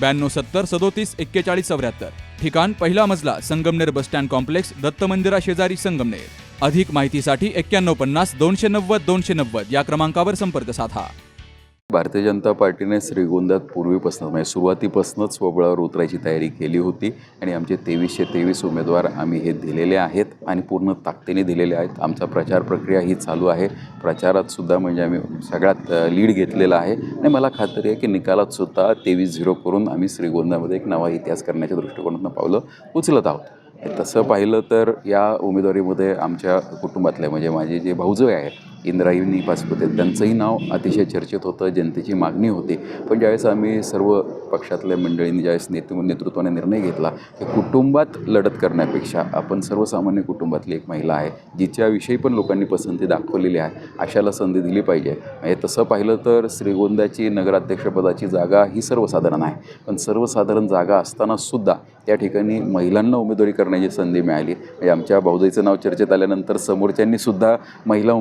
ब्याण्णव सत्तर सदोतीस एक्केचाळीस चौऱ्याहत्तर. ठिकाण पहिला मजला Sangamner bus stand complex Datta मंदिरा शेजारी संगमनेर. अधिक माहितीसाठी एक्क्याण्णव पन्नास दोनशे नव्वद दोनशे नव्वद या क्रमांकावर संपर्क साधा. भारतीय जनता पार्टीने श्रीगोंद्यात पूर्वीपासून म्हणजे सुरुवातीपासूनच स्वबळावर उतरायची तयारी केली होती आणि आमचे तेवीसशे तेवीस उमेदवार आम्ही हे दिलेले आहेत आणि पूर्ण ताकदीने दिलेले आहेत. आमचा प्रचार प्रक्रिया ही चालू आहे. प्रचारात सुद्धा म्हणजे आम्ही सगळ्यात लीड घेतलेला आहे. आणि मला खात्री आहे की निकालात सुद्धा तेवीस झिरो करून आम्ही श्रीगोंद्यामध्ये एक नवा इतिहास करण्याच्या दृष्टिकोनातून पावलं उचलत आहोत. तसं पाहिलं तर या उमेदवारीमध्ये आमच्या कुटुंबातले म्हणजे माझे जे भाऊजय आहेत इंद्रायणी पाचपुते त्यांचंही नाव अतिशय चर्चेत होतं जनतेची मागणी होती. पण ज्यावेळेस आम्ही सर्व पक्षातल्या मंडळींनी ज्यावेळेस नेत नेतृत्वाने निर्णय घेतला की कुटुंबात लढत करण्यापेक्षा आपण सर्वसामान्य कुटुंबातली एक महिला आहे जिच्याविषयी पण लोकांनी पसंती दाखवलेली आहे अशाला संधी दिली पाहिजे. म्हणजे तसं पाहिलं तर श्रीगोंद्याची नगराध्यक्षपदाची जागा ही सर्वसाधारण आहे. पण सर्वसाधारण जागा असतानासुद्धा त्या ठिकाणी महिलांना उमेदवारी करण्याची संधी मिळाली. म्हणजे आमच्या भाऊजाईचं नाव चर्चेत आल्यानंतर समोरच्यांनी सुद्धा महिला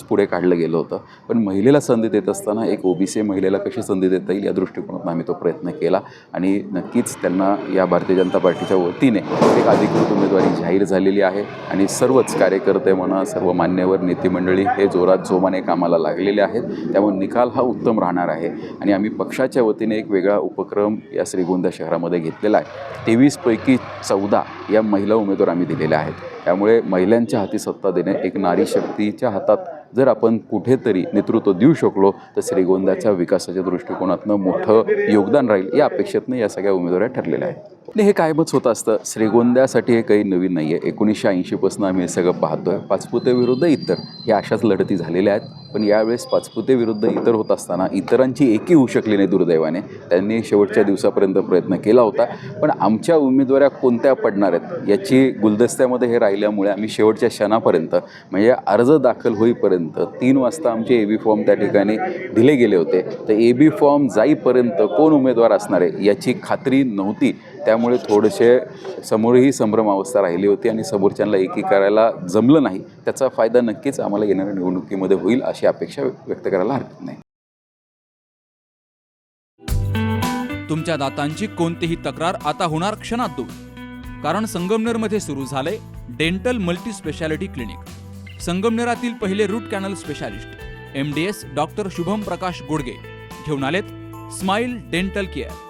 उमेदवारांनाच पुढे काढलं गेलं होतं. पण महिलेला संधी देत असताना एक ओबीसी महिलेला कशी संधी देता येईल या दृष्टिकोनातून आम्ही तो प्रयत्न केला. आणि नक्कीच त्यांना या भारतीय जनता पार्टीच्या वतीने एक अधिकृत उमेदवारी जाहीर झालेली आहे. आणि सर्वच कार्यकर्ते म्हणा सर्व मान्यवर नेतेमंडळी हे जोरात जोमाने कामाला लागलेले आहेत. त्यामुळे निकाल हा उत्तम राहणार आहे. आणि आम्ही पक्षाच्या वतीने एक वेगळा उपक्रम या श्रीगोंदा शहरामध्ये घेतलेला आहे. तेवीसपैकी चौदा या महिला उमेदवार आम्ही दिलेल्या आहेत. त्यामुळे महिलांच्या हाती सत्ता देणे एक नारी शक्तीच्या हातात जर आपण कुठेतरी नेतृत्व देऊ शकलो तर श्रीगोंद्याच्या विकासाच्या दृष्टिकोनातनं मोठं योगदान राहील या अपेक्षेतनं या सगळ्या उमेदवाऱ्या ठरलेल्या आहेत. नाही हे कायमच होत असतं. श्रीगोंद्यासाठी हे काही नवीन नाही आहे एकोणीसशे ऐंशीपासून आम्ही हे सगळं पाहतोय. पाचपुते विरुद्ध इतर ह्या अशाच लढती झालेल्या आहेत. पण यावेळेस पाचपुते विरुद्ध इतर होत असताना इतरांची एकी होऊ शकली नाही दुर्दैवाने. त्यांनी शेवटच्या दिवसापर्यंत प्रयत्न केला होता. पण आमच्या उमेदवाऱ्या कोणत्या पडणार आहेत? याची गुलदस्त्यामध्ये हे राहिल्यामुळे आम्ही शेवटच्या क्षणापर्यंत म्हणजे अर्ज दाखल होईपर्यंत तीन वाजता आमचे ए बी फॉर्म त्या ठिकाणी दिले गेले होते. तर ए बी फॉर्म जाईपर्यंत कोण उमेदवार असणार आहे याची खात्री नव्हती. त्यामुळे थोडेसे समोरही संभ्रम अवस्था राहिली होती आणि समोरच्यांना एकी करायला जमलं नाही त्याचा फायदा नक्कीच आम्हाला येणाऱ्या निवडणुकीमध्ये होईल अशी अपेक्षा व्यक्त करायला हरकत नाही. तुमच्या दातांची कोणतीही तक्रार आता होणार क्षणात दूर. कारण संगमनेरमध्ये सुरू झाले डेंटल मल्टी स्पेशालिटी क्लिनिक. संगमनेरातील पहिले root canal specialist M D S doctor Shubham Prakash Godge. घेऊन आलेत स्माइल डेंटल केअर.